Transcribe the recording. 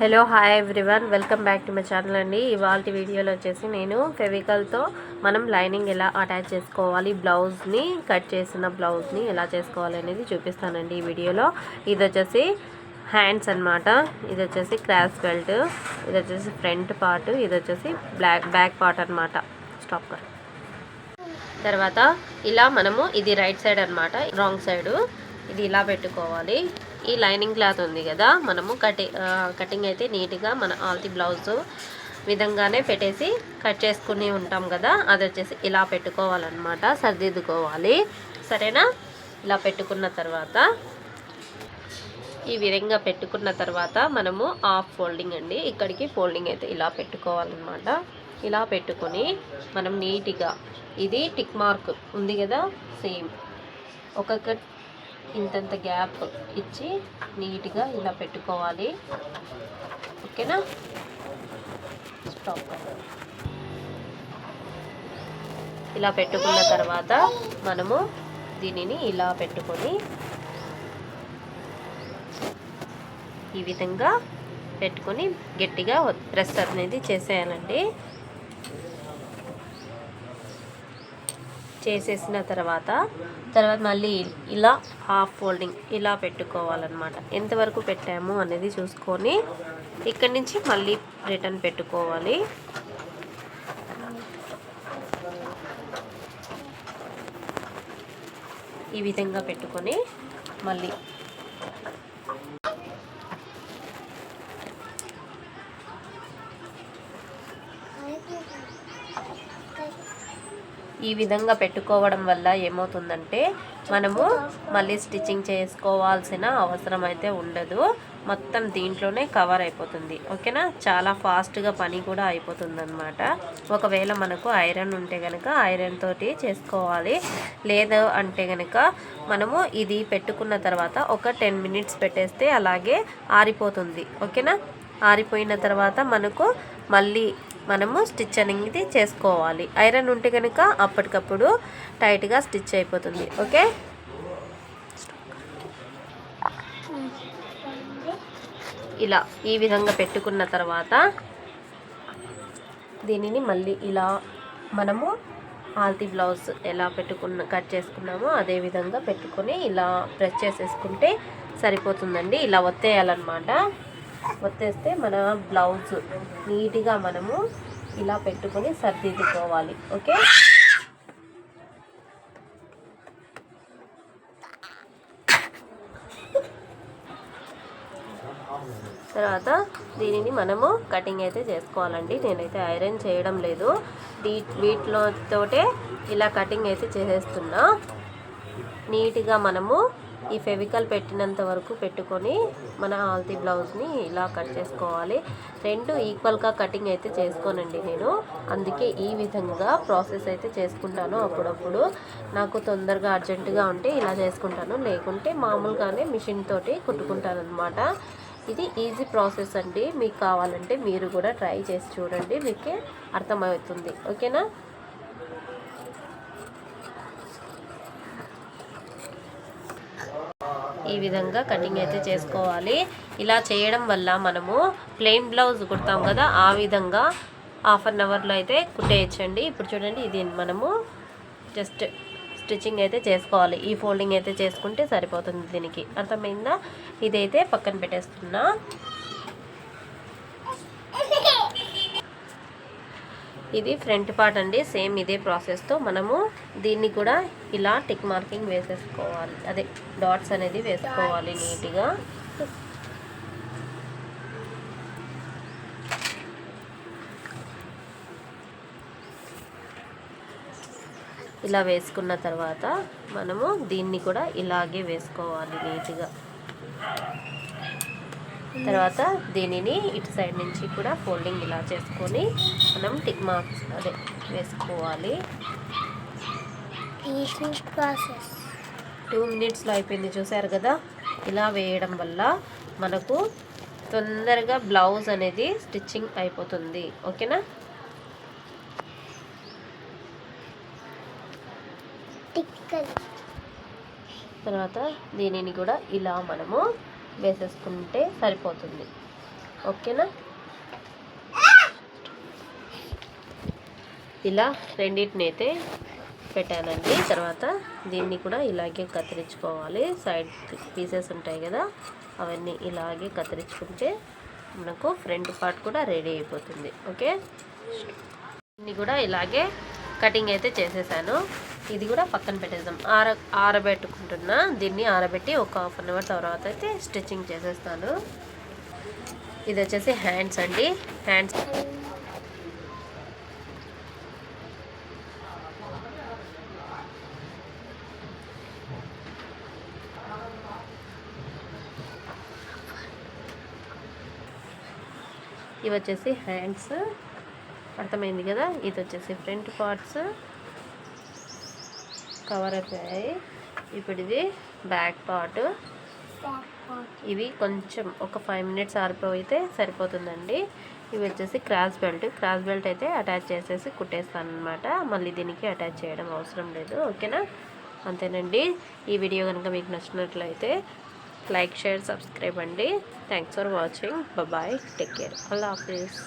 Hello hi everyone. Welcome back to my channel అండి. ఇవాళ వీడియోలో వచ్చేసి నేను ఫెవికల్తో మనం లైనింగ్ ఎలా అటాచ్ చేసుకోవాలి బ్లౌజ్ని కట్ చేసిన బ్లౌజ్ని ఎలా చేసుకోవాలి అనేది చూపిస్తానండి ఈ వీడియోలో. ఇది వచ్చేసి హ్యాండ్స్ అన్నమాట. ఇది వచ్చేసి క్రాస్ బెల్ట్ ఇది వచ్చేసి ఫ్రంట్ పార్ట్ ఇది వచ్చేసి బ్లాక్ బ్యాక్ పార్ట్ అన్నమాట. స్టాపర్. తర్వాత ఇలా మనము ఇది రైట్ సైడ్ అన్నమాట రాంగ్ సైడు ఇది ఇలా పెట్టుకోవాలి. ఈ లైనింగ్ క్లాత్ ఉంది కదా మనము కటి కటింగ్ అయితే నీట్గా మన ఆల్తి బ్లౌజ్ విధంగానే పెట్టేసి కట్ చేసుకుని ఉంటాం కదా అది వచ్చేసి ఇలా పెట్టుకోవాలన్నమాట సర్దిద్దుకోవాలి. సరేనా? ఇలా పెట్టుకున్న తర్వాత ఈ విధంగా పెట్టుకున్న తర్వాత మనము హాఫ్ ఫోల్డింగ్ అండి ఇక్కడికి ఫోల్డింగ్ అయితే ఇలా పెట్టుకోవాలన్నమాట. ఇలా పెట్టుకొని మనం నీట్గా ఇది టిక్ మార్క్ ఉంది కదా సేమ్. ఒక్కొక్క ఇంతంత గ్యాప్ ఇచ్చి నీట్గా ఇలా పెట్టుకోవాలి. ఓకేనా? స్టాప్. ఇలా పెట్టుకున్న తర్వాత మనము దీనిని ఇలా పెట్టుకొని ఈ విధంగా పెట్టుకొని గట్టిగా ప్రెస్ అనేది చేసేయాలండి. చేసేసిన తర్వాత తర్వాత మళ్ళీ ఇలా హాఫ్ ఫోల్డింగ్ ఇలా పెట్టుకోవాలన్నమాట. ఎంతవరకు పెట్టాము అనేది చూసుకొని ఇక్కడి నుంచి మళ్ళీ రిటర్న్ పెట్టుకోవాలి. ఈ విధంగా పెట్టుకొని మళ్ళీ ఈ విధంగా పెట్టుకోవడం వల్ల ఏమవుతుందంటే మనము మళ్ళీ స్టిచ్చింగ్ చేసుకోవాల్సిన అవసరం అయితే ఉండదు. మొత్తం దీంట్లోనే కవర్ అయిపోతుంది. ఓకేనా? చాలా ఫాస్ట్గా పని కూడా అయిపోతుంది అనమాట ఒకవేళ మనకు ఐరన్ ఉంటే కనుక ఐరన్ తోటి చేసుకోవాలి. లేదు అంటే కనుక మనము ఇది పెట్టుకున్న తర్వాత ఒక టెన్ మినిట్స్ పెట్టేస్తే అలాగే ఆరిపోతుంది. ఓకేనా? ఆరిపోయిన తర్వాత మనకు మళ్ళీ మనము స్టిచ్ అనేది చేసుకోవాలి. ఐరన్ ఉంటే కనుక అప్పటికప్పుడు టైట్గా స్టిచ్ అయిపోతుంది. ఓకే? ఇలా ఈ విధంగా పెట్టుకున్న తర్వాత దీనిని మళ్ళీ ఇలా మనము ఆల్తీ బ్లౌజ్ ఎలా పెట్టుకున్న కట్ చేసుకున్నామో అదే విధంగా పెట్టుకొని ఇలా ప్రెస్ చేసేసుకుంటే సరిపోతుందండి. ఇలా ఒత్తేయాలన్నమాట. ఒత్తేస్తే మన బ్లౌజ్ నీట్గా మనము ఇలా పెట్టుకొని సర్దిద్దుకోవాలి. ఓకే? తర్వాత దీనిని మనము కటింగ్ అయితే చేసుకోవాలండి. నేనైతే ఐరన్ చేయడం లేదు. దీ వీటిలో తోటే ఇలా కటింగ్ అయితే చేసేస్తున్నా. నీట్గా మనము ఈ ఫెవికల్ పెట్టినంత వరకు పెట్టుకొని మన ఆల్తీ బ్లౌజ్ని ఇలా కట్ చేసుకోవాలి. రెండు ఈక్వల్గా కటింగ్ అయితే చేసుకోనండి నేను. అందుకే ఈ విధంగా ప్రాసెస్ అయితే చేసుకుంటాను అప్పుడప్పుడు. నాకు తొందరగా అర్జెంటుగా ఉంటే ఇలా చేసుకుంటాను. లేకుంటే మామూలుగానే మిషన్ తోటి కుట్టుకుంటాను అనమాట ఇది ఈజీ ప్రాసెస్ అండి. మీకు కావాలంటే మీరు కూడా ట్రై చేసి చూడండి. మీకే అర్థమవుతుంది. ఓకేనా? ఈ విధంగా కటింగ్ అయితే చేసుకోవాలి. ఇలా చేయడం వల్ల మనము ప్లెయిన్ బ్లౌజ్ కుడతాం కదా ఆ విధంగా హాఫ్ అన్ అవర్లో అయితే కుట్టేయచ్చండి. ఇప్పుడు చూడండి ఇది మనము జస్ట్ స్టిచ్చింగ్ అయితే చేసుకోవాలి. ఈ ఫోల్డింగ్ అయితే చేసుకుంటే సరిపోతుంది దీనికి. అర్థమైందా? ఇదైతే పక్కన పెట్టేస్తున్నా. ఇది ఫ్రంట్ పార్ట్ అండి సేమ్ ఇదే ప్రాసెస్తో మనము దీన్ని కూడా ఇలా టిక్ మార్కింగ్ వేసేసుకోవాలి. అదే డాట్స్ అనేది వేసుకోవాలి నీట్గా. ఇలా వేసుకున్న తర్వాత మనము దీన్ని కూడా ఇలాగే వేసుకోవాలి నీట్గా. తర్వాత దీనిని ఇటు సైడ్ నుంచి కూడా ఫోల్డింగ్ ఇలా చేసుకొని మనం టిక్ మార్క్స్ అదే వేసుకోవాలి. ప్రాసెస్ టూ మినిట్స్లో అయిపోయింది చూసారు కదా? ఇలా వేయడం వల్ల మనకు తొందరగా బ్లౌజ్ అనేది స్టిచ్చింగ్ అయిపోతుంది. ఓకేనా? తర్వాత దీనిని కూడా ఇలా మనము వేసేసుకుంటే సరిపోతుంది. ఓకేనా? ఇలా రెండింటిని అయితే పెట్టానండి. తర్వాత దీన్ని కూడా ఇలాగే కత్తిరించుకోవాలి. సైడ్ పీసెస్ ఉంటాయి కదా అవన్నీ ఇలాగే కత్తిరించుకుంటే మనకు ఫ్రంట్ పార్ట్ కూడా రెడీ అయిపోతుంది. ఓకే? దీన్ని కూడా ఇలాగే కటింగ్ అయితే చేసేసాను. ఇది కూడా పక్కన పెట్టేద్దాం. ఆర ఆరబెట్టుకుంటున్నా. దీన్ని ఆరబెట్టి ఒక హాఫ్ అన్ అవర్ తర్వాత అయితే స్టిచ్చింగ్ చేసేస్తాను. ఇది వచ్చేసి హ్యాండ్స్ అండి. హ్యాండ్స్ ఇవి వచ్చేసి హ్యాండ్స్ అర్థమైంది కదా? ఇది వచ్చేసి ఫ్రంట్ పార్ట్స్ కవర్ అయిపోయాయి. ఇప్పుడు ఇది బ్యాక్ పార్ట్. ఇవి కొంచెం ఒక ఫైవ్ మినిట్స్ ఆరిపోయితే సరిపోతుందండి. ఇవి వచ్చేసి క్రాస్ బెల్ట్. క్రాస్ బెల్ట్ అయితే అటాచ్ చేసేసి కుట్టేస్తాను అనమాట మళ్ళీ దీనికి అటాచ్ చేయడం అవసరం లేదు. ఓకేనా? అంతేనండి. ఈ వీడియో కనుక మీకు నచ్చినట్లయితే లైక్ షేర్ సబ్స్క్రైబ్ అండి. Thanks for watching bye take care Allah హాఫీస్